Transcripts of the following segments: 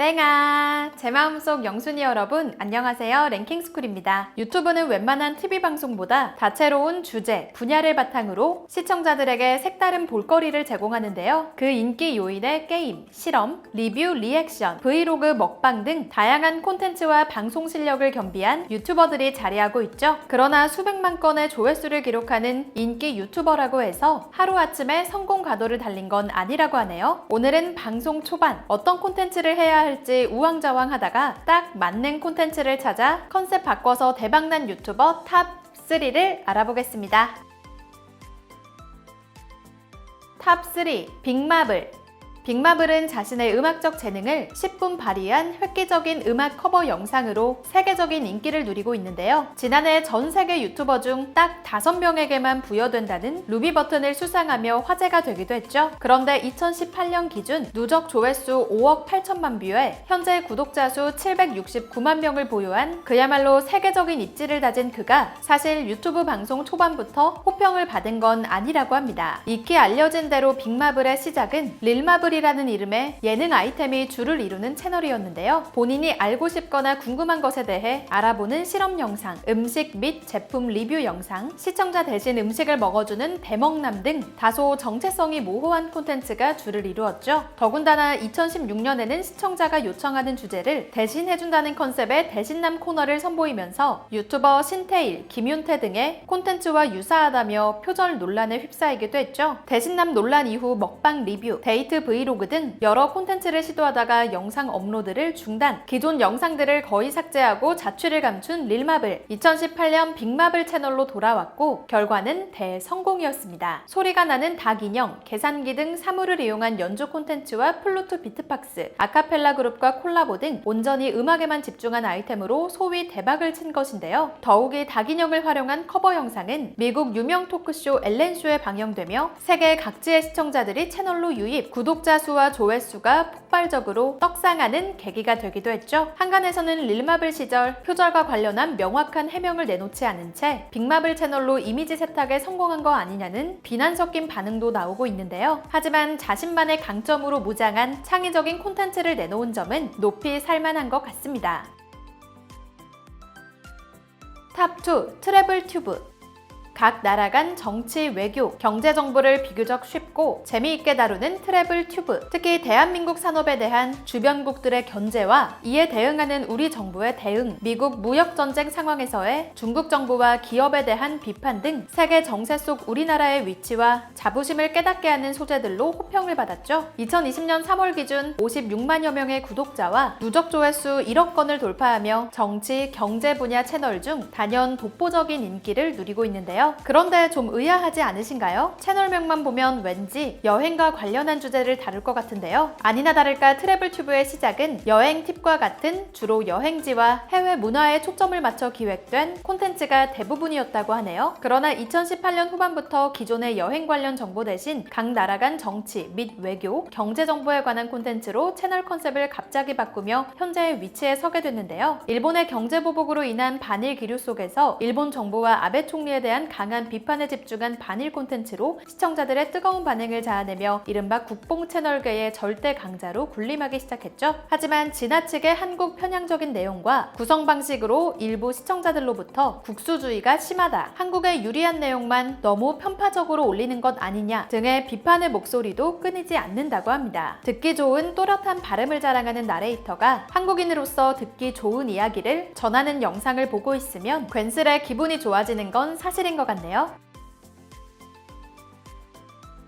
땡아! 제 마음속 영순이 여러분, 안녕하세요. 랭킹스쿨입니다. 유튜브는 웬만한 TV 방송보다 다채로운 주제, 분야를 바탕으로 시청자들에게 색다른 볼거리를 제공하는데요. 그 인기 요인의 게임, 실험, 리뷰, 리액션, 브이로그, 먹방 등 다양한 콘텐츠와 방송 실력을 겸비한 유튜버들이 자리하고 있죠. 그러나 수백만 건의 조회수를 기록하는 인기 유튜버라고 해서 하루아침에 성공 가도를 달린 건 아니라고 하네요. 오늘은 방송 초반 어떤 콘텐츠를 해야 할지 우왕좌왕 하다가 딱 맞는 콘텐츠를 찾아 컨셉 바꿔서 대박난 유튜버 탑 3를 알아보겠습니다. 탑 3. 빅마블. 빅마블은 자신의 음악적 재능을 10분 발휘한 획기적인 음악 커버 영상으로 세계적인 인기를 누리고 있는데요. 지난해 전 세계 유튜버 중 딱 5명에게만 부여된다는 루비 버튼을 수상하며 화제가 되기도 했죠. 그런데 2018년 기준 누적 조회수 5억 8천만 뷰에 현재 구독자 수 769만 명을 보유한 그야말로 세계적인 입지를 다진 그가 사실 유튜브 방송 초반부터 호평을 받은 건 아니라고 합니다. 익히 알려진 대로 빅마블의 시작은 릴마블 이라는 이름의 예능 아이템이 주를 이루는 채널이었는데요. 본인이 알고 싶거나 궁금한 것에 대해 알아보는 실험 영상, 음식 및 제품 리뷰 영상, 시청자 대신 음식을 먹어주는 대먹남 등 다소 정체성이 모호한 콘텐츠가 주를 이루었죠. 더군다나 2016년에는 시청자가 요청하는 주제를 대신해준다는 컨셉의 대신남 코너를 선보이면서 유튜버 신태일, 김윤태 등의 콘텐츠와 유사하다며 표절 논란에 휩싸이기도 했죠. 대신남 논란 이후 먹방 리뷰, 데이트 브이 로그 등 여러 콘텐츠를 시도하다가 영상 업로드를 중단, 기존 영상들을 거의 삭제하고 자취를 감춘 릴마블. 2018년 빅마블 채널로 돌아왔고 결과는 대성공이었습니다. 소리가 나는 닭 인형, 계산기 등 사물을 이용한 연주 콘텐츠와 플루트 비트박스, 아카펠라 그룹과 콜라보 등 온전히 음악에만 집중한 아이템으로 소위 대박을 친 것인데요. 더욱이 닭 인형을 활용한 커버 영상은 미국 유명 토크쇼 엘렌쇼에 방영되며 세계 각지의 시청자들이 채널로 유입, 구독자 수와 조회수가 폭발적으로 떡상하는 계기가 되기도 했죠. 한간에서는 릴마블 시절 표절과 관련한 명확한 해명을 내놓지 않은 채 빅마블 채널로 이미지 세탁에 성공한 거 아니냐는 비난 섞인 반응도 나오고 있는데요. 하지만 자신만의 강점으로 무장한 창의적인 콘텐츠를 내놓은 점은 높이 살만한 것 같습니다. 탑2 트래블 튜브 각 나라 간 정치, 외교, 경제 정보를 비교적 쉽고 재미있게 다루는 트래블 튜브. 특히 대한민국 산업에 대한 주변국들의 견제와 이에 대응하는 우리 정부의 대응, 미국 무역 전쟁 상황에서의 중국 정부와 기업에 대한 비판 등 세계 정세 속 우리나라의 위치와 자부심을 깨닫게 하는 소재들로 호평을 받았죠. 2020년 3월 기준 56만여 명의 구독자와 누적 조회수 1억 건을 돌파하며 정치, 경제 분야 채널 중 단연 독보적인 인기를 누리고 있는데요. 그런데 좀 의아하지 않으신가요? 채널명만 보면 왠지 여행과 관련한 주제를 다룰 것 같은데요. 아니나 다를까 트래블 튜브의 시작은 여행 팁과 같은 주로 여행지와 해외 문화에 초점을 맞춰 기획된 콘텐츠가 대부분이었다고 하네요. 그러나 2018년 후반부터 기존의 여행 관련 정보 대신 각 나라 간 정치 및 외교, 경제 정보에 관한 콘텐츠로 채널 컨셉을 갑자기 바꾸며 현재의 위치에 서게 됐는데요. 일본의 경제 보복으로 인한 반일 기류 속에서 일본 정부와 아베 총리에 대한 강한 비판에 집중한 반일 콘텐츠로 시청자들의 뜨거운 반응을 자아내며 이른바 국뽕 채널계의 절대 강자로 군림하기 시작했죠. 하지만 지나치게 한국 편향적인 내용과 구성 방식으로 일부 시청자들로부터 국수주의가 심하다, 한국에 유리한 내용만 너무 편파적으로 올리는 것 아니냐 등의 비판의 목소리도 끊이지 않는다고 합니다. 듣기 좋은 또렷한 발음을 자랑하는 나레이터가 한국인으로서 듣기 좋은 이야기를 전하는 영상을 보고 있으면 괜스레 기분이 좋아지는 건 사실인 것 같네요.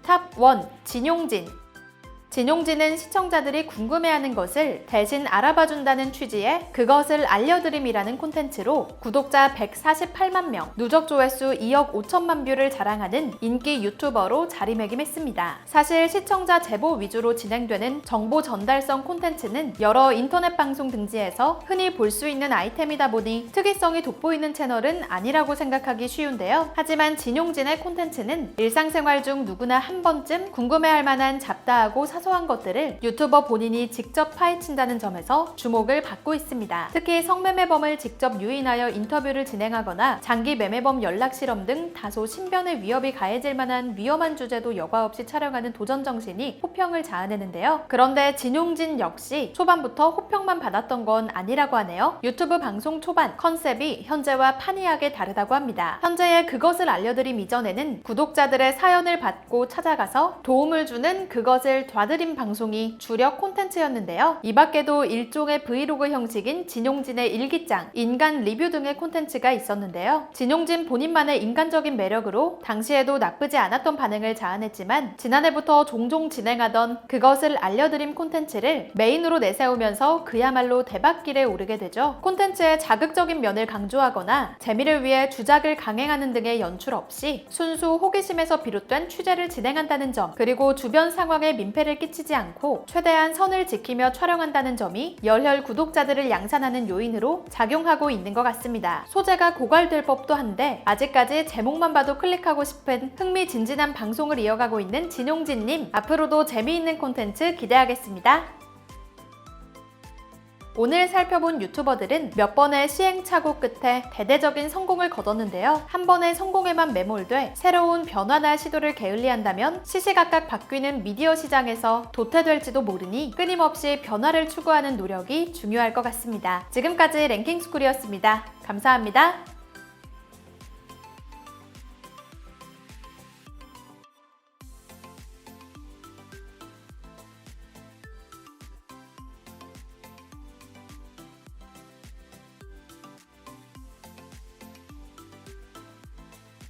탑 1. 진용진 진용진은 시청자들이 궁금해하는 것을 대신 알아봐준다는 취지의 그것을 알려드림이라는 콘텐츠로 구독자 148만 명, 누적 조회수 2억 5천만 뷰를 자랑하는 인기 유튜버로 자리매김했습니다. 사실 시청자 제보 위주로 진행되는 정보 전달성 콘텐츠는 여러 인터넷 방송 등지에서 흔히 볼 수 있는 아이템이다 보니 특이성이 돋보이는 채널은 아니라고 생각하기 쉬운데요. 하지만 진용진의 콘텐츠는 일상생활 중 누구나 한 번쯤 궁금해할 만한 잡 다하고 사 사소한 것들을 유튜버 본인이 직접 파헤친다는 점에서 주목을 받고 있습니다. 특히 성매매범을 직접 유인하여 인터뷰를 진행하거나 장기 매매범 연락 실험 등 다소 신변의 위협이 가해질 만한 위험한 주제도 여과 없이 촬영하는 도전 정신이 호평을 자아내는데요. 그런데 진용진 역시 초반부터 호평만 받았던 건 아니라고 하네요. 유튜브 방송 초반 컨셉이 현재와 판이하게 다르다고 합니다. 현재의 그것을 알려드림 이전에는 구독자들의 사연을 받고 찾아가서 도움을 주는 그것 을 놔드림 방송이 주력 콘텐츠였는데요. 이 밖에도 일종의 브이로그 형식인 진용진의 일기장, 인간 리뷰 등의 콘텐츠가 있었는데요. 진용진 본인만의 인간적인 매력으로 당시에도 나쁘지 않았던 반응을 자아냈지만 지난해부터 종종 진행하던 그것을 알려드림 콘텐츠를 메인으로 내세우면서 그야말로 대박길에 오르게 되죠. 콘텐츠의 자극적인 면을 강조하거나 재미를 위해 주작을 강행하는 등의 연출 없이 순수 호기심에서 비롯된 취재를 진행한다는 점, 그리고 주변 상황 에 민폐를 끼치지 않고 최대한 선을 지키며 촬영한다는 점이 열혈 구독자들을 양산하는 요인으로 작용하고 있는 것 같습니다. 소재가 고갈될 법도 한데 아직까지 제목만 봐도 클릭하고 싶은 흥미진진한 방송을 이어가고 있는 진용진님 앞으로도 재미있는 콘텐츠 기대하겠습니다. 오늘 살펴본 유튜버들은 몇 번의 시행착오 끝에 대대적인 성공을 거뒀는데요. 한 번의 성공에만 매몰돼 새로운 변화나 시도를 게을리한다면 시시각각 바뀌는 미디어 시장에서 도태될지도 모르니 끊임없이 변화를 추구하는 노력이 중요할 것 같습니다. 지금까지 랭킹스쿨이었습니다. 감사합니다.